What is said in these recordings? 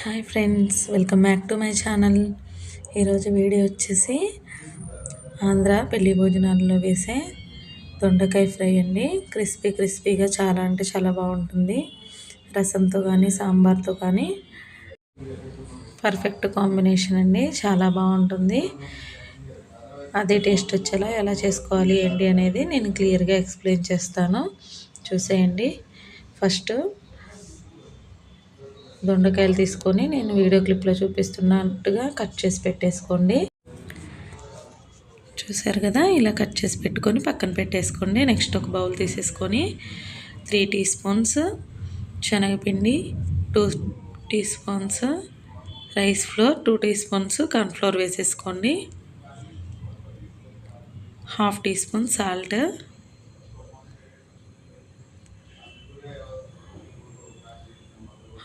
Hi friends welcome back to my channel. ఈరోజు video వచ్చేసి ఆంధ్ర పెళ్ళి భోజనాల్లో వేసే దొండకాయ ఫ్రై అండి. క్రిస్పీ క్రిస్పీగా చాలా అంటే చాలా బాగుంటుంది. రసంతో కానీ సాంబార్తో కానీ పర్ఫెక్ట్ కాంబినేషన్ అండి. చాలా బాగుంటుంది. అదే టేస్ట్ వచ్చేలా ఎలా చేసుకోవాలి ఏంటి అనేది నేను క్లియర్గా ఎక్స్ప్లెయిన్ చేస్తాను. చూసేయండి. ఫస్ట్ దొండకాయలు తీసుకొని నేను వీడియో క్లిప్లో చూపిస్తున్నట్టుగా కట్ చేసి పెట్టేసుకోండి. చూసారు కదా? ఇలా కట్ చేసి పెట్టుకొని పక్కన పెట్టేసుకోండి. నెక్స్ట్ ఒక బౌల్ తీసేసుకొని త్రీ టీ స్పూన్స్ శనగపిండి two teaspoons rice flour two teaspoons cornflour వేసేసుకోండి. Half teaspoon salt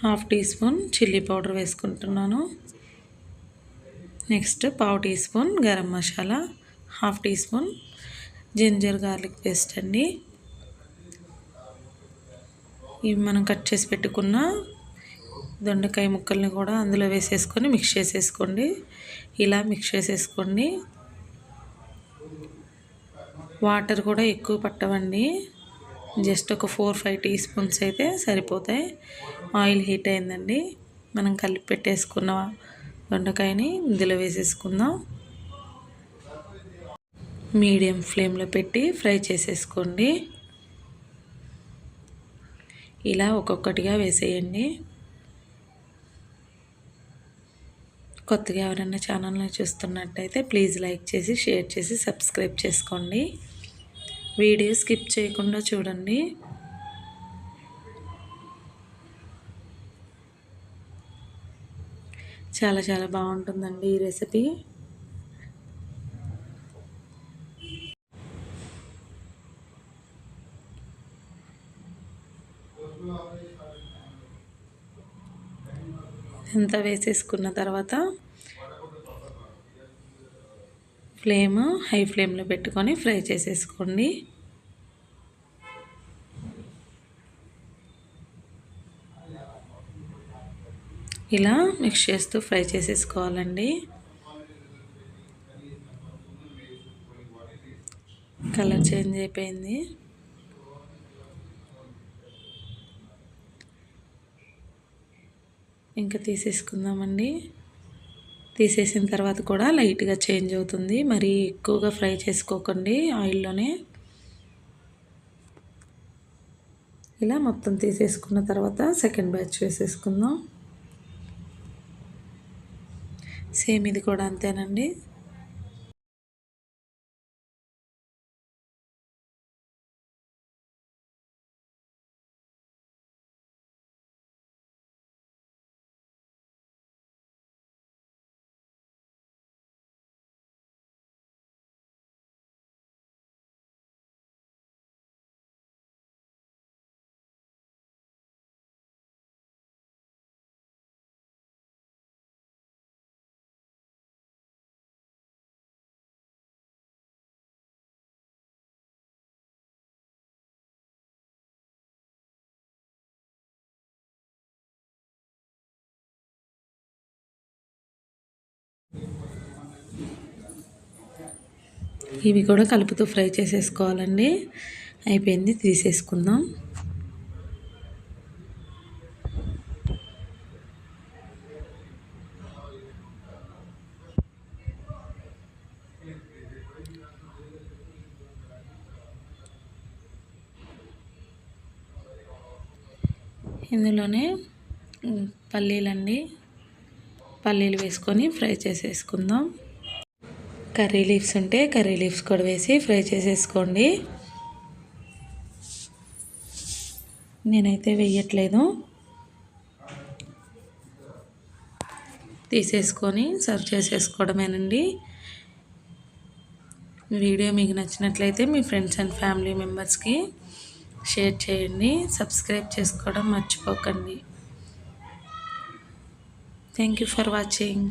half teaspoon chilli powder వేసుకుంటున్నాను. నెక్స్ట్ పావు teaspoon garam masala half teaspoon ginger garlic paste అండి. ఇవి మనం కట్ చేసి పెట్టుకున్న దొండకాయ ముక్కల్ని కూడా అందులో వేసేసుకొని మిక్స్ చేసేసుకోండి. ఇలా మిక్స్ చేసేసుకోండి. వాటర్ కూడా ఎక్కువ పట్టవండి. జస్ట్ ఒక ఫోర్ ఫైవ్ టీ స్పూన్స్ అయితే సరిపోతాయి. ఆయిల్ హీట్ అయిందండి. మనం కలిపి పెట్టేసుకున్న దొండకాయని ఇందులో వేసేసుకుందాం. మీడియం ఫ్లేమ్లో పెట్టి ఫ్రై చేసేసుకోండి. ఇలా ఒక్కొక్కటిగా వేసేయండి. కొత్తగా ఎవరైనా ఛానల్ని చూస్తున్నట్టయితే ప్లీజ్ లైక్ చేసి షేర్ చేసి సబ్స్క్రైబ్ చేసుకోండి. వీడియో స్కిప్ చేయకుండా చూడండి. చాలా చాలా బాగుంటుందండి ఈ రెసిపీ. ఎంత వేసేసుకున్న తర్వాత ఫ్లేమ్ హై ఫ్లేమ్లో పెట్టుకొని ఫ్రై చేసేసుకోండి. ఇలా మిక్స్ చేస్తూ ఫ్రై చేసేసుకోవాలండి. కలర్ చేంజ్ అయిపోయింది. ఇంకా తీసేసుకుందామండి. తీసేసిన తర్వాత కూడా లైట్గా చేంజ్ అవుతుంది. మరి ఎక్కువగా ఫ్రై చేసుకోకండి ఆయిల్లోనే. ఇలా మొత్తం తీసేసుకున్న తర్వాత సెకండ్ బ్యాచ్ వేసేసుకుందాం. సేమ్ ఇది కూడా అంతేనండి. ఇవి కూడా కలుపుతూ ఫ్రై చేసేసుకోవాలండి. అయిపోయింది తీసేసుకుందాం. ఇందులోనే పల్లీలండి. పల్లీలు వేసుకొని ఫ్రై చేసేసుకుందాం. కర్రీ లీవ్స్ ఉంటే కర్రీ లీవ్స్ కూడా వేసి ఫ్రై చేసేసుకోండి. నేనైతే వేయట్లేదు. తీసేసుకొని సర్వ్ చేసేసుకోవడమేనండి. వీడియో మీకు నచ్చినట్లయితే మీ ఫ్రెండ్స్ అండ్ ఫ్యామిలీ మెంబర్స్కి షేర్ చేయండి. సబ్స్క్రైబ్ చేసుకోవడం మర్చిపోకండి. Thank you for watching.